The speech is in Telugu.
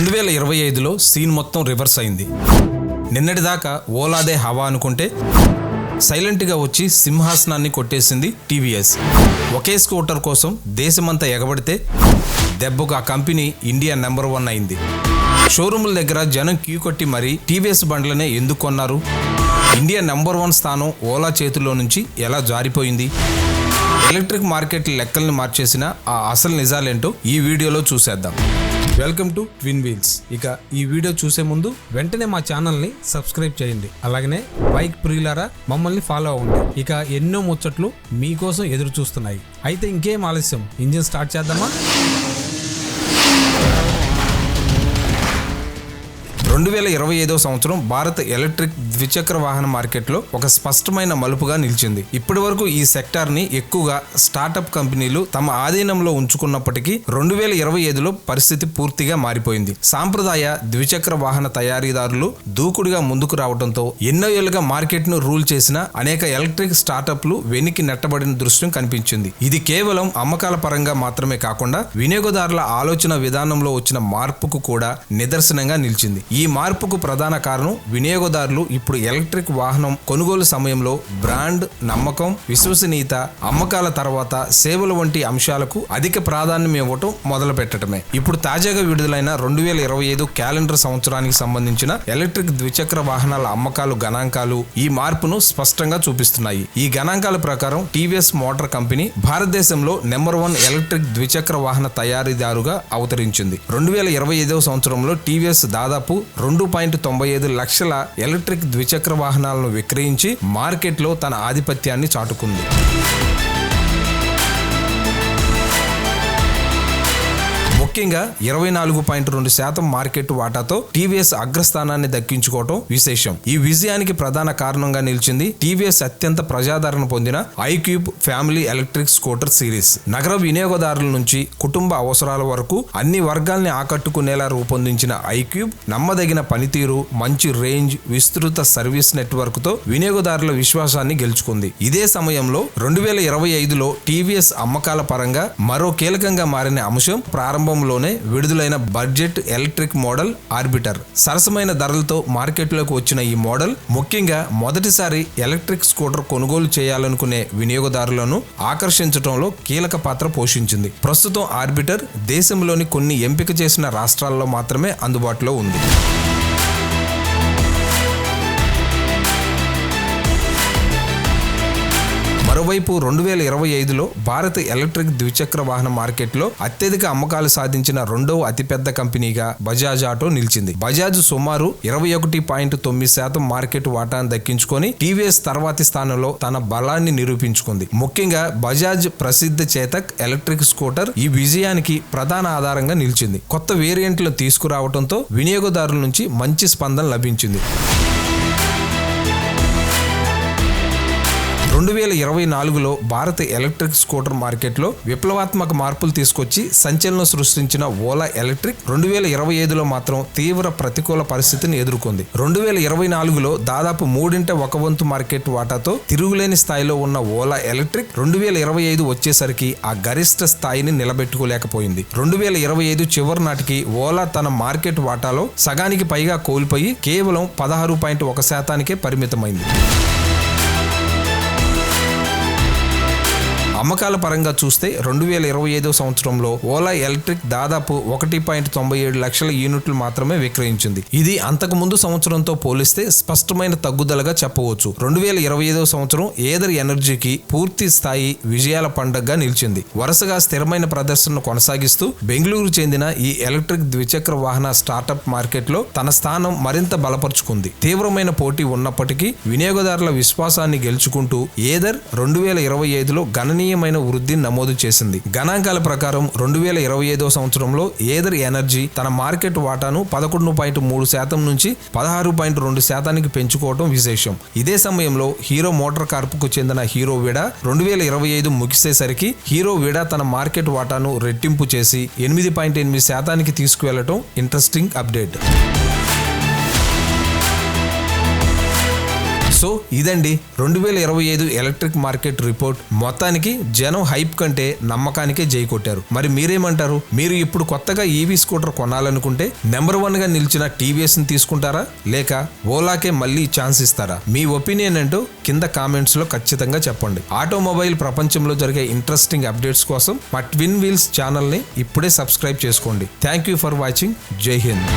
రెండు వేల ఇరవై ఐదులో సీన్ మొత్తం రివర్స్ అయింది. నిన్నటిదాకా ఓలాదే హవా అనుకుంటే సైలెంట్గా వచ్చి సింహాసనాన్ని కొట్టేసింది టీవీఎస్. ఒకే స్కూటర్ కోసం దేశమంతా ఎగబడితే దెబ్బకు ఆ కంపెనీ ఇండియా నెంబర్ వన్ అయింది. షోరూముల దగ్గర జనం క్యూ కొట్టి మరీ టీవీఎస్ బండ్లనే ఎందుకు కొన్నారు? ఇండియా నెంబర్ వన్ స్థానం ఓలా చేతుల్లో నుంచి ఎలా జారిపోయింది? ఎలక్ట్రిక్ మార్కెట్ లెక్కల్ని మార్చేసిన ఆ అసలు నిజాలేంటో ఈ వీడియోలో చూసేద్దాం. వెల్కమ్ టు ట్విన్ వీల్స్ ఇక ఈ వీడియో చూసే ముందు వెంటనే మా ఛానల్ని సబ్స్క్రైబ్ చేయండి. అలాగనే బైక్ ప్రియులారా మమ్మల్ని ఫాలో అవ్వండి. ఇక ఎన్నో ముచ్చట్లు మీకోసం ఎదురు చూస్తున్నాయి అయితే ఇంకేం ఆలస్యం? ఇంజిన్ స్టార్ట్ చేద్దామా? రెండు వేల ఇరవై ఐదో సంవత్సరం భారత్ ఎలక్ట్రిక్ ద్విచక్ర వాహన మార్కెట్లో ఒక స్పష్టమైన మలుపుగా నిలిచింది. ఇప్పటి వరకు ఈ సెక్టార్ని ఎక్కువగా స్టార్టప్ కంపెనీలు తమ ఆధీనంలో ఉంచుకున్నప్పటికీ రెండు వేల ఇరవై ఐదులో పరిస్థితి పూర్తిగా మారిపోయింది. సాంప్రదాయ ద్విచక్ర వాహన తయారీదారులు దూకుడుగా ముందుకు రావడంతో ఎన్నో ఏళ్ళుగా మార్కెట్ను రూల్ చేసిన అనేక ఎలక్ట్రిక్ స్టార్టప్లు వెనక్కి నెట్టబడిన దృశ్యం కనిపించింది. ఇది కేవలం అమ్మకాల పరంగా మాత్రమే కాకుండా వినియోగదారుల ఆలోచన విధానంలో వచ్చిన మార్పుకు కూడా నిదర్శనంగా నిలిచింది. ఈ మార్పుకు ప్రధాన కారణం వినియోగదారులు ఇప్పుడు ఎలక్ట్రిక్ వాహనం కొనుగోలు సమయంలో బ్రాండ్ నమ్మకం విశ్వసనీయత అమ్మకాల తర్వాత సేవలు వంటి అంశాలకు అధిక ప్రాధాన్యం ఇవ్వటం మొదలు పెట్టడమే ఇప్పుడు తాజాగా విడుదలైన రెండు వేల ఇరవై ఐదు క్యాలెండర్ సంవత్సరానికి సంబంధించిన ఎలక్ట్రిక్ ద్విచక్ర వాహనాల అమ్మకాలు గణాంకాలు ఈ మార్పును స్పష్టంగా చూపిస్తున్నాయి. ఈ గణాంకాల ప్రకారం టీవీఎస్ మోటార్ కంపెనీ భారతదేశంలో నెంబర్ వన్ ఎలక్ట్రిక్ ద్విచక్ర వాహన తయారీదారుగా అవతరించింది. రెండు వేల ఇరవై ఐదవ సంవత్సరంలో టీవీఎస్ దాదాపు రెండు పాయింట్ తొంభై ఐదు లక్షల ఎలక్ట్రిక్ ద్విచక్ర వాహనాలను విక్రయించి మార్కెట్లో తన ఆధిపత్యాన్ని చాటుకుంది. ముఖ్యంగా ఇరవై నాలుగు పాయింట్ రెండు శాతం మార్కెట్ వాటాతో టీవీఎస్ అగ్రస్థానాన్ని దక్కించుకోవటం విశేషం. ఈ విజయానికి ప్రధాన కారణంగా నిలిచింది టీవీఎస్ అత్యంత ప్రజాదరణ పొందిన iQube family electric scooter series. నగర వినియోగదారుల నుంచి కుటుంబ అవసరాల వరకు అన్ని వర్గాల్ని ఆకట్టుకునేలా రూపొందించిన ఐక్యూబ్ నమ్మదగిన పనితీరు మంచి రేంజ్ విస్తృత సర్వీస్ నెట్వర్క్తో వినియోగదారుల విశ్వాసాన్ని గెలుచుకుంది. ఇదే సమయంలో రెండు వేల ఇరవై ఐదులో టీవీఎస్ అమ్మకాల పరంగా మరో కీలకంగా మారిన అంశం ప్రారంభం ప్రారంభంలోనే విడుదలైన బడ్జెట్ ఎలక్ట్రిక్ మోడల్ ఆర్బిటర్. సరసమైన ధరలతో మార్కెట్లోకి వచ్చిన ఈ మోడల్ ముఖ్యంగా మొదటిసారి ఎలక్ట్రిక్ స్కూటర్ కొనుగోలు చేయాలనుకునే వినియోగదారులను ఆకర్షించడంలో కీలక పాత్ర పోషించింది. ప్రస్తుతం ఆర్బిటర్ దేశంలోని కొన్ని ఎంపిక చేసిన రాష్ట్రాల్లో మాత్రమే అందుబాటులో ఉంది. మరోవైపు రెండు వేల ఇరవై ఐదులో భారత్ ఎలక్ట్రిక్ ద్విచక్ర వాహన మార్కెట్లో అత్యధిక అమ్మకాలు సాధించిన రెండవ అతిపెద్ద కంపెనీగా బజాజ్ ఆటో నిలిచింది. బజాజ్ సుమారు ఇరవై ఒకటి పాయింట్ తొమ్మిది శాతం మార్కెట్ వాటాను దక్కించుకొని టీవీఎస్ తర్వాతి స్థానంలో తన బలాన్ని నిరూపించుకుంది. ముఖ్యంగా బజాజ్ ప్రసిద్ధ చేతక్ ఎలక్ట్రిక్ స్కూటర్ ఈ విజయానికి ప్రధాన ఆధారంగా నిలిచింది. కొత్త వేరియంట్లు తీసుకురావడంతో వినియోగదారుల నుంచి మంచి స్పందన లభించింది. రెండు వేల ఇరవై నాలుగులో భారత ఎలక్ట్రిక్ స్కూటర్ మార్కెట్లో విప్లవాత్మక మార్పులు తీసుకొచ్చి సంచలనం సృష్టించిన ఓలా ఎలక్ట్రిక్ రెండు వేల ఇరవై ఐదులో మాత్రం తీవ్ర ప్రతికూల పరిస్థితిని ఎదుర్కొంది. రెండు వేల ఇరవై నాలుగులో దాదాపు మూడింట ఒక వంతు మార్కెట్ వాటాతో తిరుగులేని స్థాయిలో ఉన్న ఓలా ఎలక్ట్రిక్ రెండు వేల ఇరవై ఐదు వచ్చేసరికి ఆ గరిష్ట స్థాయిని నిలబెట్టుకోలేకపోయింది. రెండు వేల ఇరవై ఐదు చివరి నాటికి ఓలా తన మార్కెట్ వాటాలో సగానికి పైగా కోల్పోయి కేవలం పదహారు పాయింట్ ఒక శాతానికే పరిమితమైంది. అమ్మకాల పరంగా చూస్తే రెండు వేల ఇరవై ఐదో సంవత్సరంలో ఓలా ఎలక్ట్రిక్ దాదాపు ఒకటి పాయింట్ తొంభై ఏడు లక్షల యూనిట్లు మాత్రమే విక్రయించింది. ఇది అంతకు ముందు సంవత్సరంతో పోలిస్తే స్పష్టమైన తగ్గుదలగా చెప్పవచ్చు. రెండు వేల ఇరవై ఐదో సంవత్సరం ఏదర్ ఎనర్జీకి పూర్తి స్థాయి విజయాల పండగగా నిలిచింది. వరుసగా స్థిరమైన ప్రదర్శనను కొనసాగిస్తూ బెంగళూరు చెందిన ఈ ఎలక్ట్రిక్ ద్విచక్ర వాహన స్టార్టప్ మార్కెట్లో తన స్థానం మరింత బలపరుచుకుంది. తీవ్రమైన పోటీ ఉన్నప్పటికీ వినియోగదారుల విశ్వాసాన్ని గెలుచుకుంటూ ఏదర్ రెండు వేల ఇరవై ఐదులో గణనీయ గణనీయమైన వృద్ధిని నమోదు చేసింది. గణాంకాల ప్రకారం రెండు వేల ఇరవై ఐదో సంవత్సరంలో ఏదర్ ఎనర్జీ తన మార్కెట్ వాటాను పదకొండు పాయింట్ మూడు శాతం నుంచి పదహారు పాయింట్ రెండు శాతానికి పెంచుకోవడం విశేషం. ఇదే సమయంలో హీరో మోటార్ కార్పుకు చెందిన హీరో విడా రెండు వేల ఇరవై ఐదు ముగిసేసరికి హీరో విడా తన మార్కెట్ వాటాను రెట్టింపు చేసి ఎనిమిది పాయింట్ ఎనిమిది శాతానికి తీసుకువెళ్ళటం ఇంట్రెస్టింగ్ అప్డేట్. సో ఇదండి రెండు వేల ఇరవై ఐదు ఎలక్ట్రిక్ మార్కెట్ రిపోర్ట్. మొత్తానికి జనం హైప్ కంటే నమ్మకానికే జై కొట్టారు. మరి మీరేమంటారు? మీరు ఇప్పుడు కొత్తగా ఈవీ స్కూటర్ కొనాలనుకుంటే నెంబర్ వన్గా నిలిచిన టీవీఎస్ని తీసుకుంటారా? లేక ఓలాకే మళ్ళీ ఛాన్స్ ఇస్తారా? మీ ఒపీనియన్ అంటూ కింద కామెంట్స్లో ఖచ్చితంగా చెప్పండి. ఆటోమొబైల్ ప్రపంచంలో జరిగే ఇంట్రెస్టింగ్ అప్డేట్స్ కోసం మా ట్విన్ వీల్స్ ఛానల్ని ఇప్పుడే సబ్స్క్రైబ్ చేసుకోండి. Thank you for watching. Jai Hind.